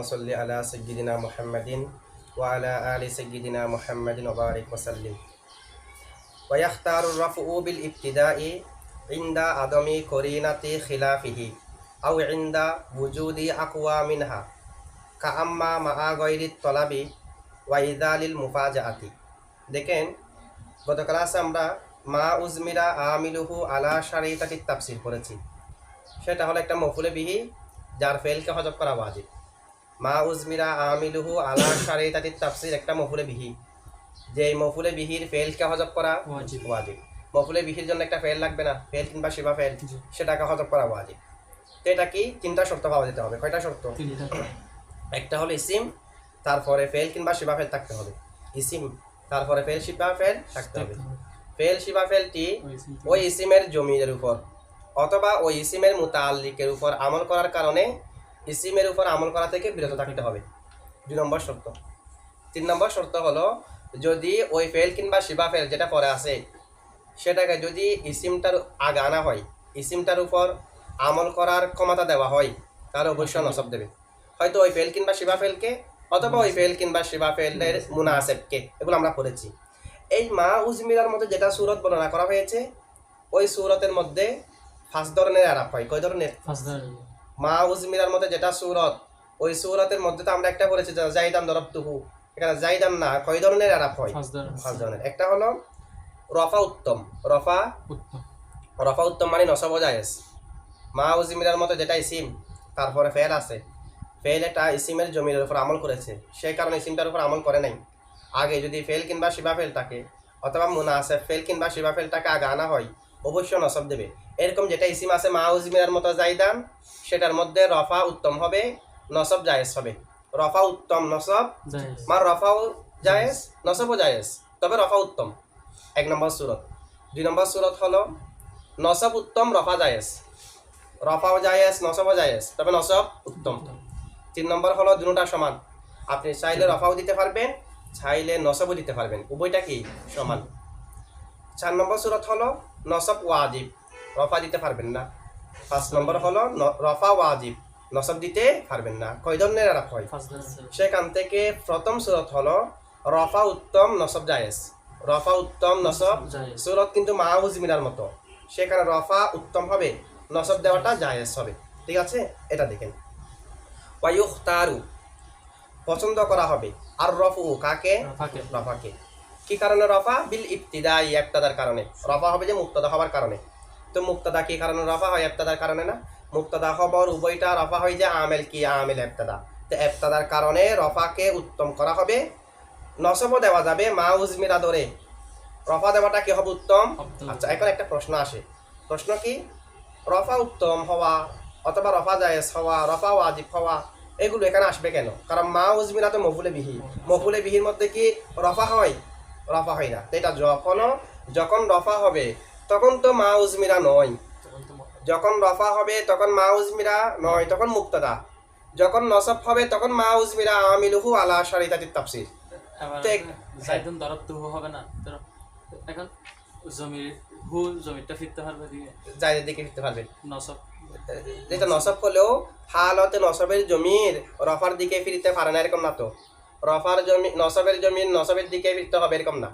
صل على سيدنا محمد وعلى آل سيدنا محمد وبارك وسلم ويختار الرفع بالابتداء عند عدم قرينة خلافه أو عند وجود أقوى منها كأما مع غير الطلب وإذال المفاجأة দেখেন গত ক্লাসে আমরা মা উজমিরা আমিলুহু আলা শারিতাটি তাফসির করেছি সেটা হলো একটা মফুলে বিহি যার ফেলকে হজব করা ওয়াজিব মা উজমিরা আমিলুহু আলা শারিতাটি তাফসির একটা মফুলে বিহি। যে এই মফুলে বিহির ফেলকে হজব করা ওয়াজিব। মফুলে বিহির জন্য একটা ফেল লাগবে না ফেল কিংবা শিবা ফেল। সেটাকে হজব করা ওয়াজিব। তো এটা কি? তিনটা শর্ত পাওয়া যেতে হবে। কয়টা শর্ত? তিনটা একটা হলো ইসিম তারপরে ফেল কিংবা শিবা ফেল থাকতে হবে। ইসিম তারপরে ফেল শিবা ফেল থাকতে হবে। ফেল শিবা ফেলটি ওই ইসিমের জমির উপর অথবা ওই ইসিমের মুতাল্লিকের উপর আমল করার কারণে ইসিমের উপর আমল করা থেকে বিরত থাকতে হবে। দুই নম্বর শর্ত। তিন নম্বর শর্ত হলো, যদি ওই ফেল কিংবা শিবা ফেল যেটা পরে আছে, সেটাকে যদি ইসিমটার আগে আনা হয় ইসিমটার উপর আমল করার ক্ষমতা দেওয়া হয়, তাহলে অবশ্যই নসব দেবে। হয়তো ওই ফেল কিংবা শিবা ফেলকে, অথবা ওই ফেল কিংবা শিবা ফেলের মুনাসেবকে, এগুলো আমরা পড়েছি। এই মা উজমিরার মধ্যে যেটা সুরত বর্ণনা করা হয়েছে, ওই সুরতের মধ্যে পাঁচ ধরনের আরাপ হয়। কয় ধরনের? ফার্স্ট মা উজমিরার মধ্যে যেটা সুরত ওই সুরতের মধ্যে তো আমরা একটা যে জাইদান দরব তুহু। এখানে জাইদান না কয় ধরনের আরাপ হয়? পাঁচ ধরনের। একটা হলো রফা উত্তম। রফা উত্তম। রফা উত্তম মানে নসব জায়েজ। মা উজমিরার মতো যেটা ইসিম তারপরে ফেল আছে। ফেল এটা ইসিমের জমির উপর আমল করেছে। সেই কারণে ইসিমটার উপর আমল করে নাই। আগে যদি ফেল কিংবা শিবা ফেল থাকে অথবা মুনা আছে ফেল কিংবা শিবা ফেলটাকে আগে আনা হয় অবশ্যই নসব দেবে। এরকম যেটা ইসিম আছে মা উজমিরার মতো জাইদান সেটার মধ্যে রফা উত্তম হবে নসব জায়েজ হবে। রফা উত্তম নসব মা রফাও জায়েজ নসবও জায়েজ তবে রফা উত্তম। এক নম্বর সুরত। দুই নম্বর সুরত হলো নসব উত্তম রফা জায়েজ। রফাও জায়েজ নসবও জায়েজ তবে নসব উত্তম। তিন নম্বর হলো দুটা সমান। আপনি চাইলে রফাও দিতে পারবেন চাইলে নসবও দিতে পারবেন। উভয়টা কি? সমান। চার নম্বর সুরত হলো নসব ওয়াজিব। রফা দিতে পারবেন না। পাঁচ নম্বর হলো রফা ওয়াজিব নসব দিতে পারবেন না। কয় ধরনের আরাপ হয় সেখান থেকে প্রথম সুরত হলো রফা উত্তম নসব জায়েজ। রফা উত্তম নসব। সুরত কিন্তু মাহবুজ মিনার মতো। সেখানে রফা উত্তম হবে নসব দেওয়াটা জায়েজ হবে। ঠিক আছে? এটা দেখেন। ওয়ায়ুখ তারু পছন্দ করা হবে। আর রফু কাকে? ফাঁকে রফাকে। কি কারণে রফা? বিল ইবতিদাই ইবতাদার কারণে। রফা হবে যে মুক্তদা হওয়ার কারণে। তো মুক্তদা কি কারণে রফা হয়? ইবতাদার কারণে না। মুক্তাদা খবর উভয়টা রফা হয় যে আমেল কি? আমেল ইবতাদা তো ইবতাদার কারণে রফাকে উত্তম করা হবে। নসবও দেওয়া যাবে মা উজমিরা ধরে। রফা দেওয়াটা কি হবে উত্তম। আচ্ছা এখন একটা প্রশ্ন আসে। প্রশ্ন কি? রফা উত্তম হওয়া অথবা রফা জায়েজ হওয়া রফা ওয়াজিব হওয়া এগুলো এখানে আসবে কেন? কারণ মা উজমিরা তো মফুলে বিহি মফুলে বিহির মধ্যে কি রফা হয়? রফা হয় না। তো এটা যখন যখন রফা হবে তখন তো মা উজমিরা নয়। যখন রফা হবে তখন মা উজমিরা নয় তখন মুক্তদা। যখন নসব হবে তখন মা উজমিরা আমিলুহু আলা শারিতাতি তাফসির। এক- জাইদুন দরব তো হবে না। এখন জমির হু জমিটা ফিরতে পারবে দিকে জায়দের দিকে ফিরতে পারবে। নসব যেটা নসব করলেও হালতে নসবের জমির রফার দিকে ফিরতে পারে না এরকম না তো। রফার জমি নসবের জমির নসবের দিকে ফিরতে হবে এরকম না।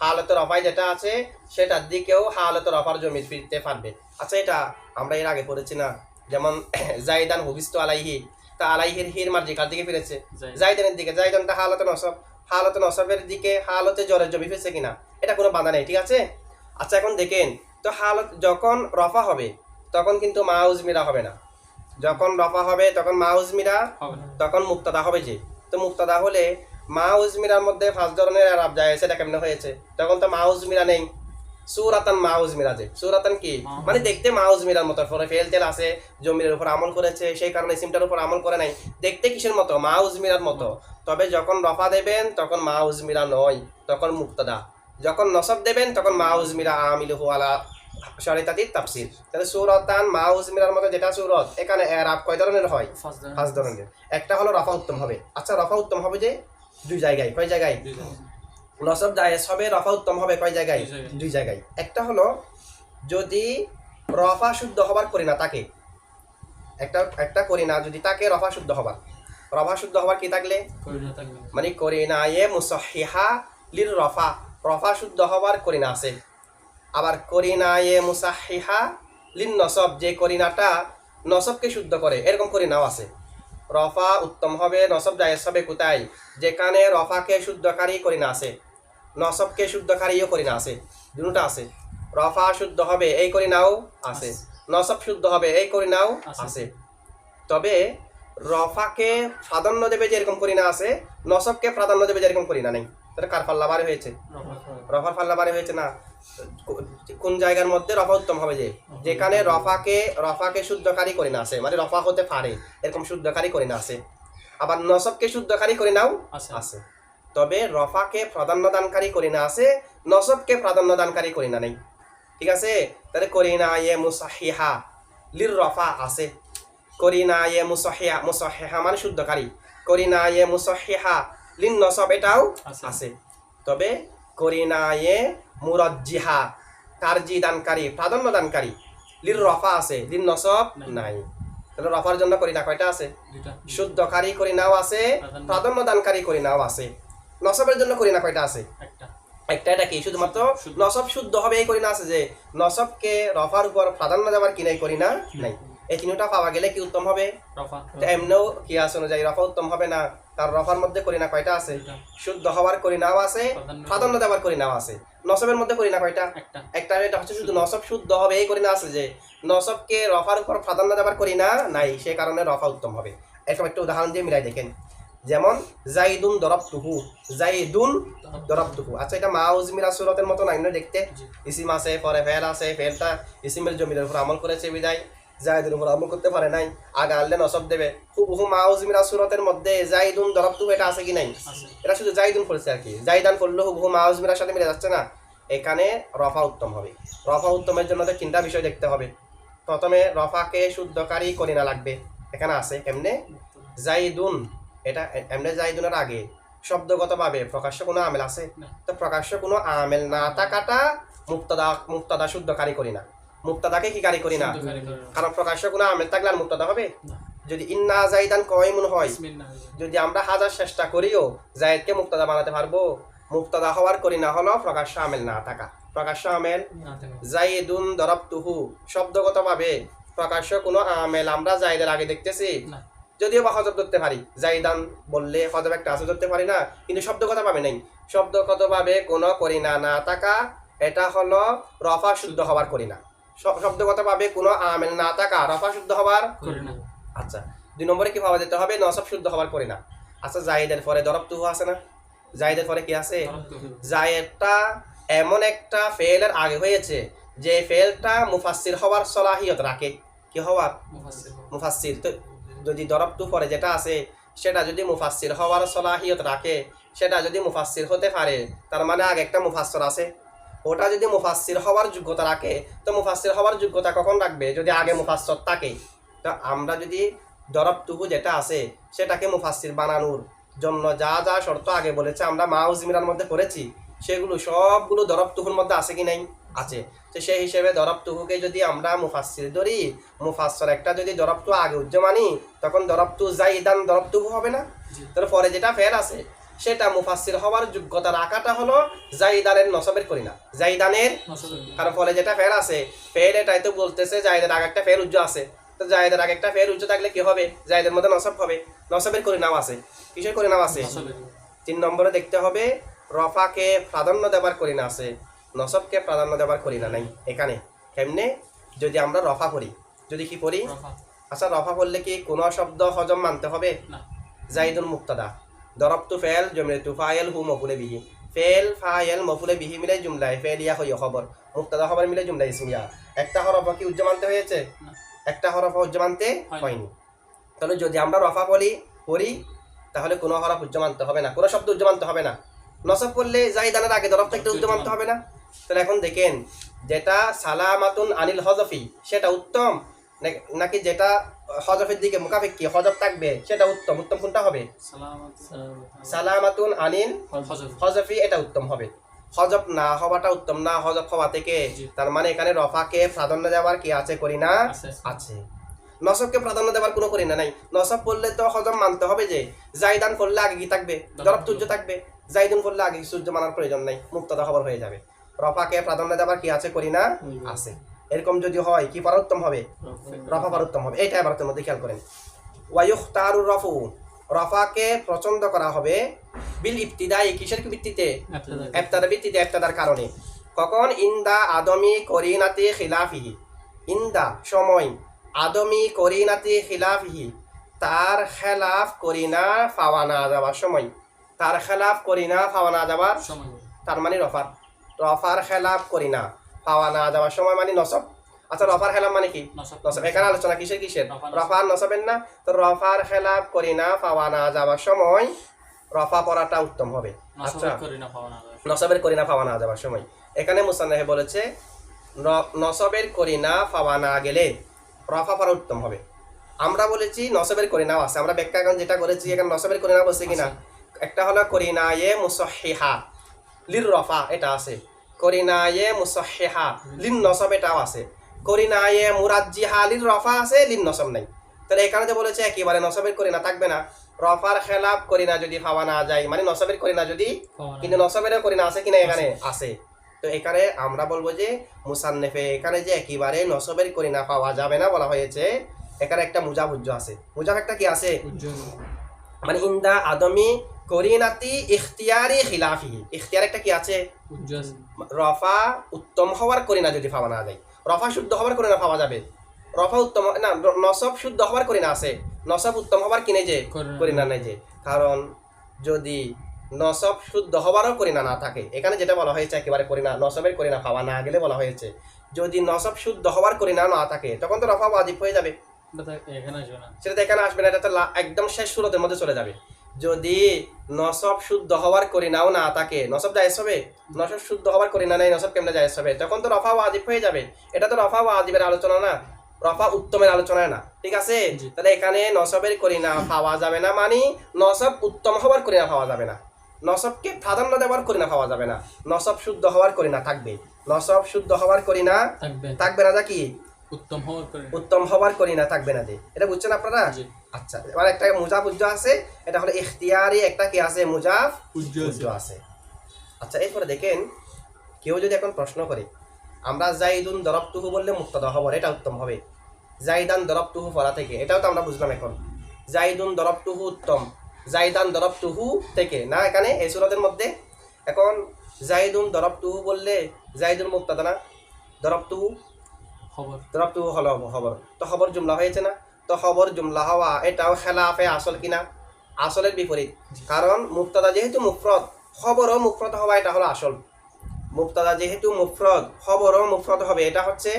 হালতে রফায় যেটা আছে সেটার দিকেও হালতে রফার জমি ফিরতে পারবে। আচ্ছা এটা আমরা এর আগে পড়েছি না? যেমন জাইদান হুবিস্ত আলাইহি। তা আলাইহির হির মার্জি কার দিকে ফিরেছে? জাইদ। জাইদানের দিকে। জাইদানটা হালত নসব। হালত নসবের দিকে হালতে জ্বরের জমি ফিরছে কিনা? এটা কোনো বাধা নেই ঠিক আছে? আচ্ছা এখন দেখেন তো হালত যখন রফা হবে তখন কিন্তু মা উজমিরা হবে না। যখন রফা হবে তখন মা উজমিরা তখন মুক্তাদা হবে যে। তো মুক্তাদা হলে মা উজমিরার মধ্যে পাঁচ ধরনের আরব যায় সেটা কেমনে হয়েছে? তখন তো মা উজমিরা নেই। সুরাতান মা উজমিরা যে। সুরাতান কি? মানে দেখতে মা উজমিরার মতো পরে ফেল তেল আছে জমির উপর আমল করেছে সেই কারণে সিমটার উপর আমল করে নাই। দেখতে কিসের মতো? মা উজমিরার মতো। তবে যখন রফা দেবেন তখন মা উজমিরা নয় তখন মুক্তাদা। যখন নসব দেবেন তখন মা উজমিরা আমিলুহু আলা শরিতাতি তাফসির। তাহলে সুরতান মাউজ মিরার মতো যেটা সুরত এখানে এরাব কয় ধরনের হয়? ফার্স্ট পাঁচ ধরনের। একটা হলো রফা উত্তম হবে। আচ্ছা রফা উত্তম হবে যে? দুই জায়গায় কয় জায়গায়? নসব জায়েজ হবে রফা উত্তম হবে কয় জায়গায়? দুই জায়গায়। একটা হলো যদি রফা শুদ্ধ হবার করি না তাকে একটা একটা করি না যদি তাকে রফা শুদ্ধ হবার। রফা শুদ্ধ হবার কি থাকলে? মানে করিনা এ মুসাহিহা লির রফা রফা শুদ্ধ হওয়ার করিনা আছে। আবার করিনা এ মুসাহিহা লিন নসব যে করিনাটা নসবকে শুদ্ধ করে এরকম করি নাও আছে। রফা উত্তম হবে নসব জায়েজ হবে কোথায়? যেখানে রফাকে শুদ্ধকারী করি না আছে নসবকে শুদ্ধকারীও করি না আছে দুটা আছে রফা শুদ্ধ হবে এই করি নাও আছে নসব শুদ্ধ হবে এই করি নাও আছে তবে রফাকে প্রাধান্য দেবে যেরকম করি না আছে নসবকে প্রাধান্য দেবে যেরকম করি না নেই। তাহলে কার পাল্লা বারে হয়েছে? রফার পাল্লা বারে হয়েছে না? কোন জায়গার মধ্যে রফা উত্তম হবে যে? যেখানে রফাকে রফাকে শুদ্ধকারী করি না আছে মানে রফা হতে পারে এরকম শুদ্ধকারী করি না আছে আবার নসবকে শুদ্ধকারী করি নাও আছে তবে রফাকে প্রাধান্য দানকারী করি না আছে নসবকে প্রাধান্য দানকারী করি না নেই। ঠিক আছে? তাহলে করি না ইয়ে মুসাহিহা লির রফা আছে করি না ইয়ে মুসাহিয়া মুসাহিহা মানে শুদ্ধকারী। করি না ইয়ে মুসাহিহা লিন নসব এটাও আছে। আছে তবে করি না ইয়ে মুরজ্জিহা তারজি দানকারী প্রাধান্য দানকারী লির রফা আছে লিন নসব নাই। তাহলে রফার জন্য করি না কয়টা আছে? শুদ্ধকারী করি নাও আছে প্রাধান্য। দানকারী করি নাও আছে। নসবের জন্য করি না কয়টা আছে? একটা। এটা কি? শুধুমাত্র। নসব শুদ্ধ হবে এই করি না আছে যে নসবকে রফার উপর প্রাধান্য দেওয়ার কি নাই করি না নাই। এই তিনটা পাওয়া গেলে কি উত্তম হবে? রফা। এমনিও কি আছে অনুযায়ী রফা উত্তম হবে না? তার রফার মধ্যে করি না কয়টা আছে? শুদ্ধ হওয়ার করি নাও আছে প্রাধান্য। দেওয়ার করি নাও আছে। নসবের মধ্যে করি না কয়টা? একটা। একটা এটা হচ্ছে শুধু নসব শুদ্ধ হবে এই করি না আছে যে নসবকে রফার উপর প্রাধান্য দেওয়ার করি না নাই সে কারণে রফা উত্তম হবে। এরকম একটা উদাহরণ দিয়ে মিলাই দেখেন। যেমন জাইদুন দরব তুহু জাইদুন দরব তুহু আচ্ছা এটা মা উজমিরা সুরতের মতো নাই দেখতে। ইসিম আছে পরে ফেল আছে ফেলটা ইসিমের জমির উপর আমল করেছে বিদায়। জাইদুর উপর আমল করতে পারে নাই আগে আনলে নসব দেবে। হুবহু মা উজমিরা সুরতের মধ্যে জাইদুন দরব তুহু এটা আছে কি নাই? এটা শুধু জাইদুন পড়েছে আর কি। জাইদান করলেও হুবহু মা উজমিরার সাথে মিলে যাচ্ছে না। এখানে রফা উত্তম হবে। রফা উত্তমের জন্য তো তিনটা বিষয় দেখতে হবে। প্রথমে রফাকে শুদ্ধকারী করিনা লাগবে। এখানে আছে কেমনে? জাইদুন এটা এমনি জাইদুনের আগে। শব্দগতভাবে প্রকাশ্য কোনো আমেল আছে? তো প্রকাশ্য কোনো আমেল না থাকাটা মুক্তাদা মুক্তাদা শুদ্ধকারী করি না। মুক্তাদাকে কি কারি করি না। কারণ প্রকাশ্য কোনো আমেল থাকলে আর মুক্তাদা হবে? যদি ইন্না জাইদান কয়মুন হয় হয়ে। যদি আমরা হাজার চেষ্টা করিও জায়েদকে মুক্তাদা বানাতে পারব মুক্তাদা হওয়ার করি না হলো প্রকাশ্য আমেল না থাকা। প্রকাশ্য আমেল জাইদুন দরবতুহু শব্দগতভাবে প্রকাশ্য কোনো আমেল আমরা জাইদের আগে দেখতেছি। যদিও বা হজব ধরতে পারি জাইদান বললে হজব একটা আছে ধরতে পারি না কিন্তু শব্দগতভাবে নেই। শব্দগতভাবে কোনো করি না না থাকা এটা হলো রফা শুদ্ধ হওয়ার করি না। শ- শব্দগতভাবে কোনো আমেল না থাকা রফা শুদ্ধ হবার আচ্ছা দুই নম্বরে কি পাওয়া যেতে হবে? নসব শুদ্ধ হবার পরে না। আচ্ছা জায়েদের পরে দরব তুহু আছে না? জায়েদের পরে কি আছে? জায়েদটা এমন একটা ফেলের আগে হয়েছে যে ফেলটা মুফাসসির হওয়ার সলাহিয়ত রাখে। কি হওয়ার। মুফাসসির তো যদি দরব তু পরে যেটা আছে সেটা যদি মুফাসসির হওয়ার সলাহিয়ত রাখে সেটা যদি মুফাসসির হতে পারে তার মানে আগে একটা মুফাসসর আছে। ওটা যদি মুফাসসির হওয়ার যোগ্যতা রাখে তো মুফাসসির হওয়ার যোগ্যতা কখন রাখবে? যদি আগে মুফাসসর থাকে। তো আমরা যদি দরব তুহু যেটা আছে সেটাকে মুফাসসির বানানোর জন্য যা যা শর্ত আগে বলেছে আমরা মাউজিমিরার মধ্যে করেছি সেগুলো সবগুলো দরব তুহুর মধ্যে আছে কি নাই? আছে। তো সেই হিসেবে দরব তুহুকে যদি আমরা মুফাসসির ধরি মুফাসসর একটা যদি দরব তু আগে উজ্জ মানি তখন দরব তু জাইদান দরব তুহু হবে না। তাহলে পরে যেটা ফেল আছে সেটা মুফাসসির হওয়ার যোগ্যতা রাখাটা হলো জাইদানের নসবের করি না জাইদানের কারণ ফলে যেটা ফের আছে ফের এটাই তো বলতেছে জায়দের আগে একটা ফের উজ্জ আছে। তো জায়দের আগে একটা ফেল উজ্জ থাকলে কি হবে? জায়দের মধ্যে নসব হবে। নসবের করে নাও আছে। কিসের করে নাও আছে তিন নম্বরে দেখতে হবে রফাকে প্রাধান্য দেবার করি না আছে। নসবকে প্রাধান্য দেবার করি না নাই। এখানে কেমনে? যদি আমরা রফা করি যদি কি করি আচ্ছা রফা করলে কি কোনো শব্দ হজম মানতে হবে? না। জাইদুন মুক্তাদা। দরব তু ফেল জমিলে তু ফায়েল হু মফুলে বিহি। ফেল ফায়েল মফুলে বিহি মিলে জুমলায় ফেল ইয়া হইয়া খবর মুক্তাদা খবর মিলে জুমলা ইসমিয়া একটা হরফ কি উজ্জ মানতে হয়েছে একটা হরফ উজ্জ মানতে হয়নি। তাহলে যদি আমরা রফা বলি করি তাহলে কোনো হরফ উজ্জ মানতে হবে না। কোনো শব্দ উজ্জ মানতে হবে না। নসব করলে জাইদানের আগে দরব থেকে উজ্জ মানতে হবে না। তাহলে এখন দেখেন যেটা সালামাতুন আনিল হজফি সেটা উত্তম। নাকি যেটা হজফের দিকে মুখাফিকি হজব থাকবে সেটা উত্তম। উত্তম কোনটা হবে? সালামাত সালামাতুন আনিল হজফ। এটা উত্তম হবে। হজব না হওয়াটা উত্তম না হজব হওয়া থেকে তার মানে এখানে রফাকে প্রাধান্য দেওয়ার কি আছে করি না? আছে। আছে। নসবকে প্রাধান্য দেওয়ার কোনো করি না নাই। নসব পড়লে তো হজম মানতে হবে যে জাইদান পড়লে আগে কি থাকবে? দরব সূর্য থাকবে। জাইদুন পড়লে আগে সূর্য মানার প্রয়োজন নাই মুক্তদা খবর হয়ে যাবে। রফাকে প্রাধান্য দেওয়ার কি আছে করি না? আছে। এরকম যদি হয় কি পরা উত্তম হবে? রফা পরা উত্তম হবে। এইটা এবার মধ্যে খেয়াল করেন। ওয়ায়ুখ তারুর রফু রফাকে পছন্দ করা হবে বিল ইবতিদাই কিসের ভিত্তিতে? এফতাদার ভিত্তিতে এফতাদার কারণে। কখন? ইন্দা আদমি করিনাতি খিলাফিহি। ইন্দা সময়। আদমি করিনাতি খিলাফিহি। তার খেলাফ করিনা পাওয়া না যাওয়ার সময়। তার খেলাফ করিনা পাওয়া না যাওয়ার সময়। তার মানে রফার। রফার খেলাফ করিনা পাওয়া না যাওয়ার সময় মানে নসব? আচ্ছা রফার খেলাফ মানে কি? নসব। এখানে আলোচনা কিসের কিসের? রফার নসবের না? তো রফার খেলাপ করি না পাওয়া না যাওয়ার সময় রফা পড়াটা উত্তম হবে। আচ্ছা। নসবের করি না পাওয়া না না যাওয়ার সময়। এখানে মুসান্নাহে বলেছে ন- নসবের করিনা পাওয়া না গেলে রফা পড়া উত্তম হবে। আমরা বলেছি নসবের করি করিনাও আছে। আমরা ব্যাখ্যা এখন যেটা করেছি এখানে নসবের করিনা বলছে কিনা? একটা হলো করিনায়ে মুসহিহা লির রফা এটা আছে। করিনায়ে মুসহিহা লিন নসব এটাও আছে। করিনায়ে মুরাজ্জিহা লির রফা আছে লিন নসব নাই। তাহলে এখানে যে বলেছে একেবারে নসবের করিনা থাকবে না। রফার খেলাফ করিনা যদি পাওয়া না যায় মানে নসবের করিনা যদি না কিন্তু নসবেরও করিনা আছে কিনা এখানে? আছে। তো এখানে আমরা বলব যে মুসান্নেফে এখানে যে একেবারে নসবের করিনা পাওয়া যাবে না বলা হয়েছে এখানে একটা মুজাবুজ্জ আছে। মুজাব একটা কি আছে? মানে ইন্দা আদমি করিনাতি ইখতিয়ারি খিলাফি ইখতিয়ার একটা কি আছে? রফা উত্তম হওয়ার করিনা যদি পাওয়া না যায়। রফা শুদ্ধ হওয়ার করিনা পাওয়া যাবে। রফা উত্তম না নসব শুদ্ধ হওয়ার করিনা আছে। নসব উত্তম হওয়ার কিনে যে? করিনা। নেই। যে। কারণ যদি নসব শুদ্ধ হওয়ারও করিনা না থাকে এখানে যেটা বলা হয়েছে একেবারে করিনা নসবের করিনা পাওয়া না গেলে বলা হয়েছে যদি নসব শুদ্ধ হওয়ার করিনা না থাকে তখন তো রফা ওয়াজিব হয়ে যাবে। সেটা তো এখানে আসবে না এটা তো একদম শেষ সুরতের মধ্যে চলে যাবে। যদি নসব শুদ্ধ হওয়ার করিনাও না তাকে নসব জায়েজ হবে? নসব শুদ্ধ হওয়ার করিনা নাই নসব কেমনে জায়েজ হবে? তখন তো রফা ওয়াজিব হয়ে যাবে এটা তো রফা ওয়াজিবের আলোচনা না রফা উত্তমের আলোচনা না ঠিক আছে? তাহলে এখানে নসবের করি না পাওয়া যাবে না মানে নসব উত্তম হওয়ার করি না পাওয়া যাবে না। নসবকে প্রাধান্য দেওয়ার করি না পাওয়া যাবে না। নসব শুদ্ধ হওয়ার করি না থাকবে। নসব শুদ্ধ হওয়ার করি না থাকবে। না যা কি? উত্তম হওয়ার উত্তম হবার করি না থাকবে না যে। এটা বুঝছেন আপনারা। আচ্ছা এবার একটা মুজাফ উজ্জ আছে এটা হলো ইখতিয়ারি একটা কি আছে? মুজাফ উজ্জ আছে। আচ্ছা এরপরে দেখেন কেউ যদি এখন প্রশ্ন করে আমরা জাইদুন দরবতুহু বললে মুক্তদা খবর এটা উত্তম হবে। জাইদান দরবতুহু পড়া থেকে এটাও তো আমরা বুঝলাম এখন। জাইদুন দরবতুহু উত্তম। জাইদান দরবতুহু থেকে না এখানে এই সুরতের মধ্যে? এখন জাইদুন দরবতুহু বললে জাইদুন মুক্তদা না? দরবতুহু? খবর। দরবতু হলো খবর তো খবর জুমলা হয়েছে না? তো খবর জুমলা হওয়া এটাও খেলাফে আসল কিনা? আসলের বিপরীত। কারণ মুক্তাদা যেহেতু মুফরদ খবরও মুফরদ হওয়া এটা হলো আসল। মুক্তাদা যেহেতু মুফরদ খবরও মুফরদ হবে এটা হচ্ছে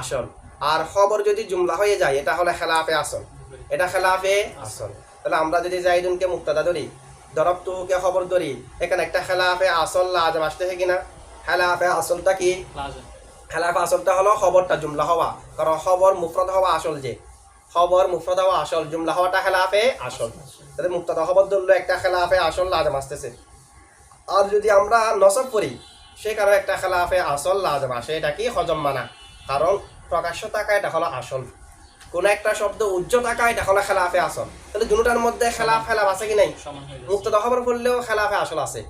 আসল। আর খবর যদি জুমলা হয়ে যায় এটা হলো খেলাফে আসল। এটা খেলাফে আসল। তাহলে আমরা যদি জাইদুনকে মুক্তাদা ধরি দরবতুকে খবর ধরি এখানে একটা খেলাফে আসল লাজম আসতেছে কিনা? খেলাফে আসলটা কি? খেলাফ আসলটা হলো খবরটা জুমলা হওয়া। কারণ খবর মুফরদ হওয়া আসল যে। খবর হওয়া আসল জুমলা হওয়াটা খেলাফে আসল। তাহলে মুক্তাদা খবর ধরলো একটা খেলাফে আসল লাজম আসতেছে। আর যদি আমরা নসব করি সে কারণে একটা খেলাফে আসল লাজম আসে এটা কি হজম মানা? কারণ প্রকাশ্য টাকা এটা হলো আসল। কোন একটা শব্দ উজ্জ্ব টাকা এটা হলো খেলাফে আসল। তাহলে দুটার মধ্যে খেলাফ খেলাফ আছে কি নাই? মুক্তদা খবর পড়লেও খেলাফে আসল আছে।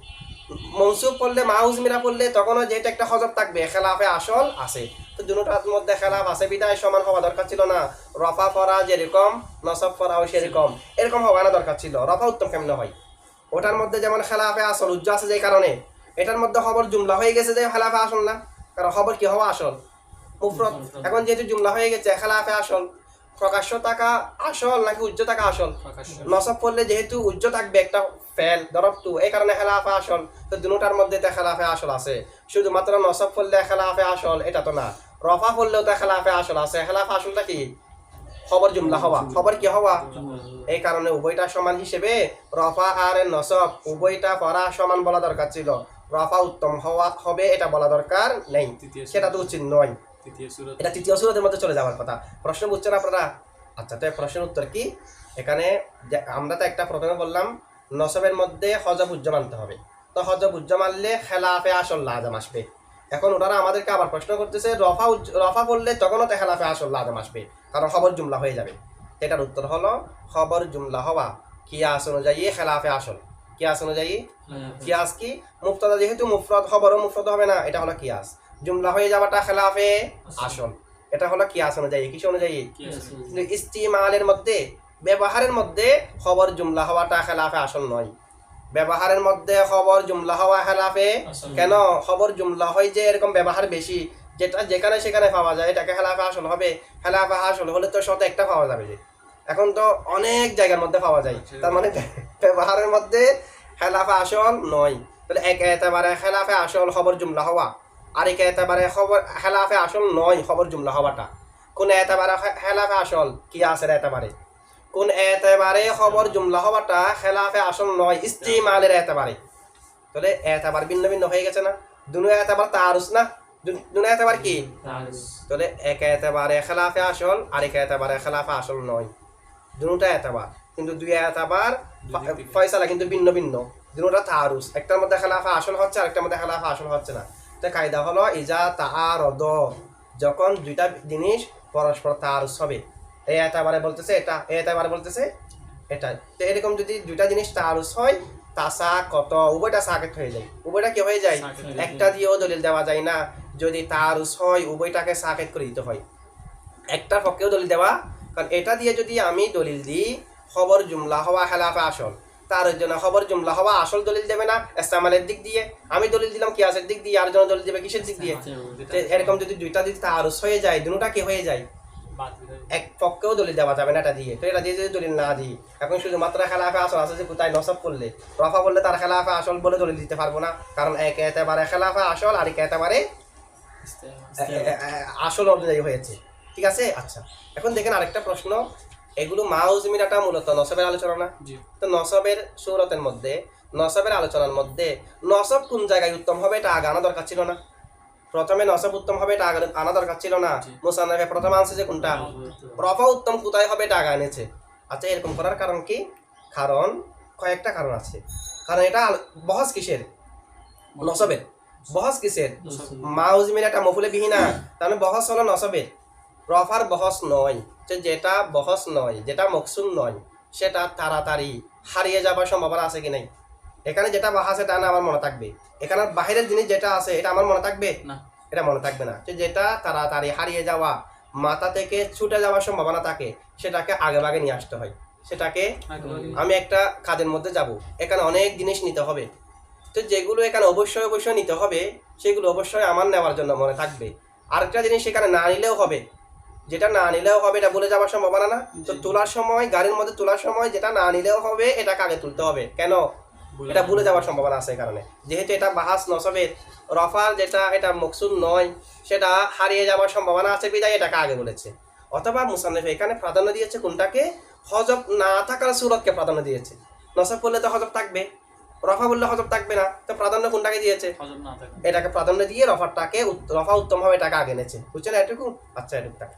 মনসুব পড়লে মাউজ মিরা পড়লে তখনও যেহেতু একটা হজব থাকবে খেলাফে আসল আছে। দুটার মধ্যে খেলাফ আছে। বিদায় সমান হওয়া দরকার ছিল না। রফা ফরা যেরকম নসব ফরাও সেরকম। এরকম হওয়া না দরকার ছিল। রফা উত্তম কেমন হয়? ওটার মধ্যে যেমন খেলাফে আসল উজ্জ আছে যে কারণে। এটার মধ্যে খবর জুমলা হয়ে গেছে যে খেলাফে আসল না। কারণ খবর কি হওয়া আসল? মুফরত এখন যেহেতু জুমলা হয়ে গেছে খেলাফে আসল। প্রকাশ্য টাকা আসল নাকি উজ্জ টাকা আসল? নসব করলে যেহেতু উজ্জ থাকবে একটা ফেল দরবতু এই কারণে খেলাফে আসল। তো দুটার মধ্যে তো খেলাফে আসল আছে। শুধুমাত্র নসব করলে খেলাফে আসল এটা তো না। রফা করলেও তো খেলাফে আসল আছে। খেলাফে আসলটা কি? খবর জুমলা হওয়া। খবর কি হওয়া? এই কারণে উভয়টা সমান হিসেবে রফা আর নসব উভয়টা পড়া সমান বলা দরকার ছিল। রফা উত্তম হওয়া হবে এটা বলা দরকার নেই। সেটা তো উচিত নয়। এটা তৃতীয় সুরতের মধ্যে চলে যাওয়ার কথা। প্রশ্ন বুঝছেন আপনারা? আচ্ছা তো প্রশ্নের উত্তর কি? এখানে আমরা তো একটা প্রথমে বললাম নসবের মধ্যে হজব উজ্জ মানতে হবে। তো হজব উজ্জ মানলে খেলাফে আসল লাজম আসবে। এখন ওনারা আমাদেরকে আবার প্রশ্ন করতেছে রফা রফা করলে তখনও তো খেলাফে আসল লাজম আসবে কারণ খবর জুমলা হয়ে যাবে। এটার উত্তর হলো খবর জুমলা হওয়া কিয়াস অনুযায়ী খেলাফে আসল। কিয়াস অনুযায়ী? কিয়াস কি? মুফতাদা যেহেতু মুফরদ খবরও মুফরদ হবে না এটা হলো কিয়াস। জুমলা হয়ে যাওয়াটা খেলাফে আসল। এটা হলো কিয়াস অনুযায়ী কিস অনুযায়ী? ইস্তিমালের মধ্যে ব্যবহারের মধ্যে খবর জুমলা হওয়াটা খেলাফে আসল নয়। ব্যবহারের মধ্যে খবর জুমলা হওয়া খেলাফে। কেন? খবর জুমলা হয় যে এরকম ব্যবহার বেশি। যেটা যেখানে সেখানে পাওয়া যায় এটাকে খেলাফে আসল হবে। খেলাফে আসল হলে তো শত একটা পাওয়া যাবে যে। এখন তো অনেক জায়গার মধ্যে পাওয়া যায়। তার মানে ব্যবহারের মধ্যে খেলাফে আসল নয়। তাহলে এক এতেবারে খেলাফে আসল খবর জুমলা হওয়া আর এক এতেবারে খবর খেলাফে আসল নয় খবর জুমলা হওয়াটা। কোন এতেবারে খেলাফে আসল কি আছে এতেবারে কোন এতেবারে খবর জুমলা হওয়াটা খেলাফে আসল নয় ইস্তিমালের এতেবারে। তাহলে এতেবার ভিন্ন ভিন্ন হয়ে গেছে না? দুনো এতেবার তারুস না? দুনো এতেবার কি? তাহলে এক এতেবারে খেলাফে আসল আর এক এতেবারে খেলাফে আসল নয়। দুটা এতেবার কিন্তু দুই এতেবার ফয়সালা কিন্তু ভিন্ন ভিন্ন। দুটা তারুস একটার মধ্যে খেলাফা আসল হচ্ছে আর আরেকটার মধ্যে খেলাফা আসল হচ্ছে না। তো কায়দা হলো ইজা তাহার যখন দুইটা জিনিস পরস্পর তারুস হবে। এই এতেবারে বলতেছে এটা এই এতেবারে বলতেছে এটা তো এরকম যদি দুইটা জিনিস তারুস হয় তাসা কত উভয়টা সাকেট হয়ে যায়। উভয়টা কি হয়ে যায়? সাকেত। একটা দিয়েও দলিল দেওয়া যায় না। যদি তারুস হয় উভয়টাকে সাকেট করে দিতে হয়। একটা পক্ষেও দলিল দেওয়া কারণ এটা দিয়ে যদি আমি দলিল দিই খবর জুমলা হওয়া খেলাফে আসল। তার জন্য খবর জুমলা হওয়া আসল দলিল দেবে না এস্তামালের দিক দিয়ে। আমি দলিল দিলাম কিয়াসের দিক দিয়ে আর জন দলিল দেবে কিসের দিক দিয়ে? এরকম যদি দুইটা দিক তারুস হয়ে যায় দুটা কি হয়ে যায়? এক পক্ষেও দলিল দেওয়া যাবে না এটা দিয়ে। তো এটা দিয়ে যদি দলিল না দিই এখন শুধুমাত্র খেলাফে আসল আছে যে কোথায় নসব করলে। রফা বললে তার খেলাফে আসল বলে দলিল দিতে পারব না কারণ এক এতেবারে খেলাফে আসল আর এক এতেবারে আসল অনুযায়ী হয়েছে। ঠিক আছে? আচ্ছা। এখন দেখেন আরেকটা প্রশ্ন এগুলো মাউজমিরাটা মূলত নসবের আলোচনা? না তো নসবের সৌরতের মধ্যে নসবের আলোচনার মধ্যে নসব কোন জায়গায় উত্তম হবে এটা আগে আনা দরকার ছিল না। প্রথমে নসব উত্তম হবে এটা আনা দরকার ছিল না। মুসান্নাফে প্রথমে আনছে যে কোনটা? রফা উত্তম কোথায় হবে এটা আগে এনেছে। আচ্ছা এরকম করার কারণ কি? কারণ কয়েকটা কারণ আছে। কারণ এটা বহস কিসের? নসবের। বহস কিসের? মাউজমির একটা মফুলে বিহিনা। তাহলে বহস হলো নসবের। রফার বহস নয়। যে যেটা বহস নয় যেটা মকসুম নয় সেটা তাড়াতাড়ি হারিয়ে যাবার সম্ভাবনা আছে কি নাই? এখানে যেটা বাহা আছে তা না আমার মনে থাকবে। এখানে বাহিরের জিনিস যেটা আছে এটা আমার মনে থাকবে? না। এটা মনে থাকবে না। যে যেটা তাড়াতাড়ি হারিয়ে যাওয়া মাথা থেকে ছুটে যাওয়ার সম্ভাবনা থাকে সেটাকে আগে ভাগে নিয়ে আসতে হয়। সেটাকে আমি একটা কাজের মধ্যে যাব। এখানে অনেক জিনিস নিতে হবে। তো যেগুলো এখানে অবশ্যই অবশ্যই নিতে হবে সেগুলো অবশ্যই আমার নেওয়ার জন্য মনে থাকবে। আরেকটা জিনিস সেখানে না নিলেও হবে। যেটা না নিলেও হবে এটা বলে যাওয়ার সম্ভাবনা না। তো তোলার সময় গাড়ির মধ্যে তোলার সময় যেটা না নিলেও হবে এটাকে আগে তুলতে হবে। কেন? এটা ভুলে যাওয়ার সম্ভাবনা আছে এই কারণে। যেহেতু এটা বাহাস নসবের রফার যেটা এটা মকসুদ নয় সেটা হারিয়ে যাওয়ার সম্ভাবনা আছে বিদায় এটাকে আগে বলেছে। অথবা মুসান্নিফ এখানে প্রাধান্য দিয়েছে কোনটাকে? হজব না থাকার সুরতকে প্রাধান্য দিয়েছে। নসব করলে তো হজব থাকবে রফা বললে হজব থাকবে না তো প্রাধান্য কোনটাকে দিয়েছে? হজম না থাকে। এটাকে প্রাধান্য দিয়ে রফারটাকে রফা উত্তম হবে এটাকে আগে এনেছে। বুঝছেন এটুকু? আচ্ছা এটুকু থাক।